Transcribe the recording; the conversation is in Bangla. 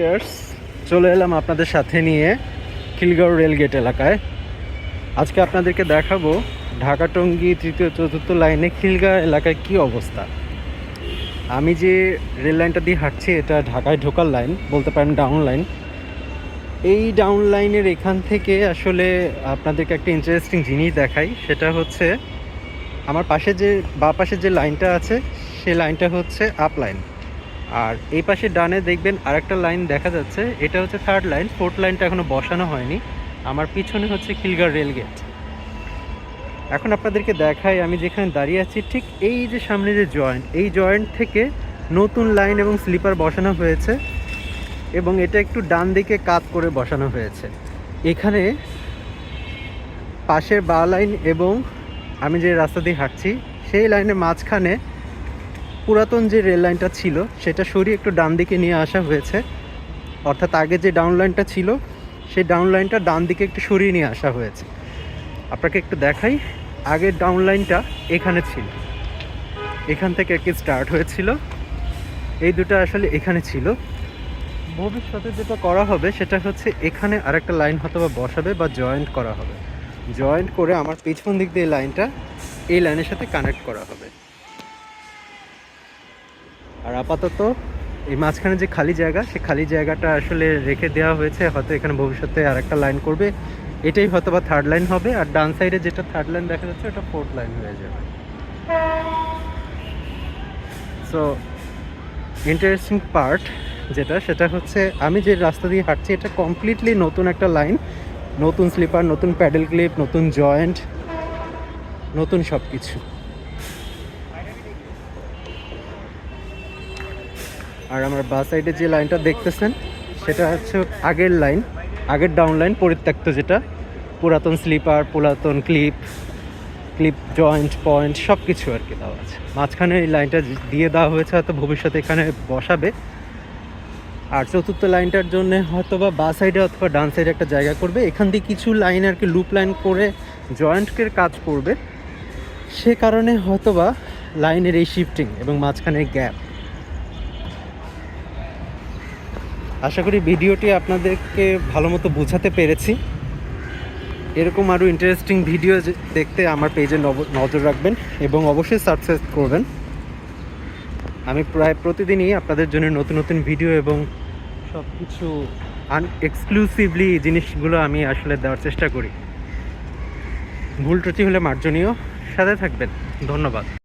ইয়ার্স চলে এলাম আপনাদের সাথে নিয়ে খিলগাঁও রেলগেট এলাকায়। আজকে আপনাদেরকে দেখাবো ঢাকা টঙ্গী তৃতীয় চতুর্থ লাইনে খিলগাঁও এলাকায় কি অবস্থা। আমি যে রেল লাইনটা দিয়ে হাঁটছি, এটা ঢাকায় ঢোকার লাইন, বলতে পারেন ডাউন লাইন। এই ডাউন লাইনের এখান থেকে আসলে আপনাদেরকে একটা ইন্টারেস্টিং জিনিস দেখাই, সেটা হচ্ছে আমার পাশে যে, বা পাশে যে লাইনটা আছে, সে লাইনটা হচ্ছে আপ লাইন আর এই পাশে ডানে দেখবেন আরেকটা লাইন দেখা যাচ্ছে, এটা হচ্ছে থার্ড লাইন ফোর্থ লাইনটা এখনও বসানো হয়নি। আমার পিছনে হচ্ছে খিলগাঁও রেলগেট এখন আপনাদেরকে দেখাই, আমি যেখানে দাঁড়িয়ে আছি, ঠিক এই যে সামনে যে জয়েন্ট এই জয়েন্ট থেকে নতুন লাইন এবং স্লিপার বসানো হয়েছে এবং এটা একটু ডান দিকে কাত করে বসানো হয়েছে। এখানে পাশের বা লাইন এবং আমি যে রাস্তা দিয়ে হাঁটছি, সেই লাইনের মাঝখানে পুরাতন যে রেল লাইনটা ছিল, সেটা সরিয়ে একটু ডান দিকে নিয়ে আসা হয়েছে। অর্থাৎ আগে যে ডাউন লাইনটা ছিল, সেই ডাউন লাইনটা ডান দিকে একটু সরিয়ে নিয়ে আসা হয়েছে। আপনাকে একটু দেখাই, আগের ডাউন লাইনটা এখানে ছিল। এখান থেকে একটি স্টার্ট হয়েছিল। এই দুটো আসলে এখানে ছিল। ভবিষ্যতে যেটা করা হবে, সেটা হচ্ছে এখানে আরেকটা লাইন হয়তো বা বসাবে বা জয়েন্ট করা হবে। জয়েন্ট করে আমার পিছন দিক দিয়ে লাইনটা এই লাইনের সাথে কানেক্ট করা হবে। আর আপাতত এই মাঝখানে যে খালি জায়গা, সে খালি জায়গাটা আসলে রেখে দেওয়া হয়েছে, হয়তো এখানে ভবিষ্যতে আরেকটা লাইন করবে। এটাই হয়তো বা থার্ড লাইন হবে, আর ডান সাইডে যেটা থার্ড লাইন দেখা যাচ্ছে, ওটা ফোর্থ লাইন হয়ে যাবে। সো ইন্টারেস্টিং পার্ট যেটা, সেটা হচ্ছে আমি যে রাস্তা দিয়ে হাঁটছি, এটা কমপ্লিটলি নতুন একটা লাইন নতুন স্লিপার নতুন প্যাডেল ক্লিপ নতুন জয়েন্ট নতুন সব কিছু আর আমার বাস সাইডে যে লাইনটা দেখতেছেন, সেটা হচ্ছে আগের লাইন, আগের ডাউন লাইন পরিত্যক্ত যেটা। পুরাতন স্লিপার পুরাতন ক্লিপ ক্লিপ জয়েন্ট পয়েন্ট সব কিছু আর কি দেওয়া আছে। মাঝখানে এই লাইনটা দিয়ে দেওয়া হয়েছে, হয়তো ভবিষ্যতে এখানে বসাবে। আর চতুর্থ লাইনটার জন্য হয়তো বা বা সাইডে অথবা ডান সাইডে একটা জায়গা করবে। এখান দিয়ে কিছু লাইন আর কি লুপ লাইন করে জয়েন্টের কাজ করবে। সে কারণে হয়তো বা লাইনের এই শিফটিং এবং মাঝখানে গ্যাপ আশা করি ভিডিওটি আপনাদেরকে ভালো মতো বোঝাতে পেরেছি। এরকম আরও ইন্টারেস্টিং ভিডিও দেখতে আমার পেজে নজর রাখবেন এবং অবশ্যই সাবস্ক্রাইব করবেন। আমি প্রায় প্রতিদিনই আপনাদের জন্য নতুন নতুন ভিডিও এবং সব কিছু আন এক্সক্লুসিভলি জিনিসগুলো আমি আসলে দেওয়ার চেষ্টা করি। ভুল ত্রুটি হলে মার্জনীয়। সাথে থাকবেন। ধন্যবাদ।